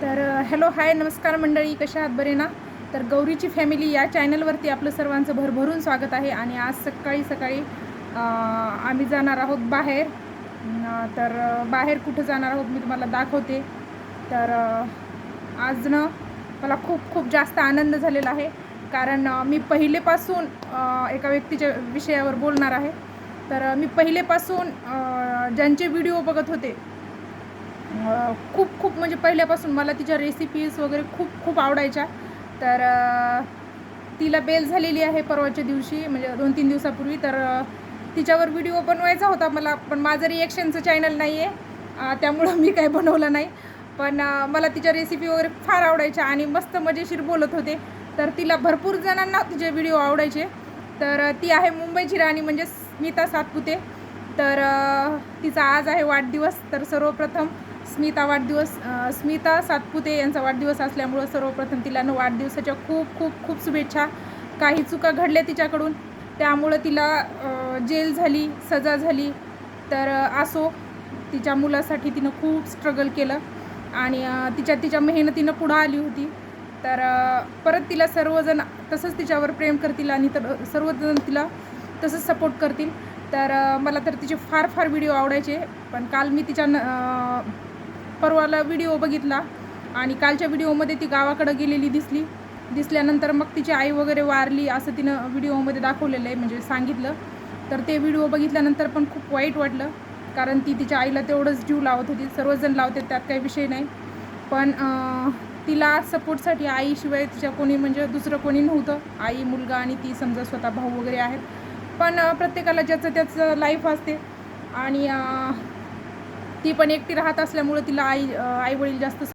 तर hello hi नमस्कार मंडळी कशा आहात? बरे ना? तर गौरीची फॅमिली या चॅनलवरती आपलं सर्वांचं भरभरून स्वागत आहे आणि आज सकाळी सकाळी आम्ही जाणार आहोत बाहेर. तर बाहेर कुठं जाणार आहोत मी तुम्हाला दाखवते. तर आज ना मला खूप खूप जास्त आनंद झालेला आहे. कारण मी पहिलेपासून एका व्यक्तीच्या विषयावर बोलणार आहे. तर मी पहिलेपासून ज्यांचे व्हिडिओ बघत होते खूप खूप म्हणजे पहिल्यापासून मला तिच्या रेसिपीज वगैरे खूप खूप आवडायच्या. तर तिला बेल झालेली आहे परवाच्या दिवशी म्हणजे दोन तीन दिवसापूर्वी. तर तिच्यावर व्हिडिओ बनवायचा होता मला पण माझं रिॲक्शनचं चॅनल नाही आहे त्यामुळं मी काय बनवलं नाही. पण मला तिच्या रेसिपी वगैरे फार आवडायच्या आणि मस्त मजेशीर बोलत होते. तर तिला भरपूर जणांना तिचे व्हिडिओ आवडायचे. तर ती आहे मुंबईची राणी म्हणजे स्मिता सातपुते. तर तिचा आज आहे वाढदिवस. तर सर्वप्रथम स्मिता वाढदिवस स्मिता सातपुते यांचा वाढदिवस असल्यामुळं सर्वप्रथम तिला न वाढदिवसाच्या खूप खूप खूप शुभेच्छा. काही चुका घडल्या तिच्याकडून त्यामुळं तिला जेल झाली सजा झाली. तर असो तिच्या मुलासाठी तिनं खूप स्ट्रगल केलं आणि तिच्या तिच्या मेहनतीनं पुढं आली होती. तर परत तिला सर्वजण तसंच तिच्यावर प्रेम करतील आणि तर सर्वजण तिला तसंच सपोर्ट करतील. तर मला तर तिचे फार फार व्हिडिओ आवडायचे पण काल मी तिच्या न- परवाला व्हिडिओ बघितला आणि कालच्या व्हिडिओमध्ये ती गावाकडं गेलेली दिसली. दिसल्यानंतर मग तिची आई वगैरे वारली असं तिनं व्हिडिओमध्ये दाखवलेलं आहे म्हणजे सांगितलं. तर ते व्हिडिओ बघितल्यानंतर पण खूप वाईट वाटलं कारण ती तिच्या आईला तेवढंच जीव लावत होती. सर्वजण लावते त्यात काही विषय नाही. पण तिला सपोर्टसाठी आईशिवाय तिच्या कोणी म्हणजे दुसरं कोणी नव्हतं. आई मुलगा आणि ती समजा स्वतः भाऊ वगैरे आहेत. पण प्रत्येकाला ज्याचं त्याचं लाईफ असते. आणि ती पण एकटी राहत असल्यामुळं तिला आई आई वडील जास्त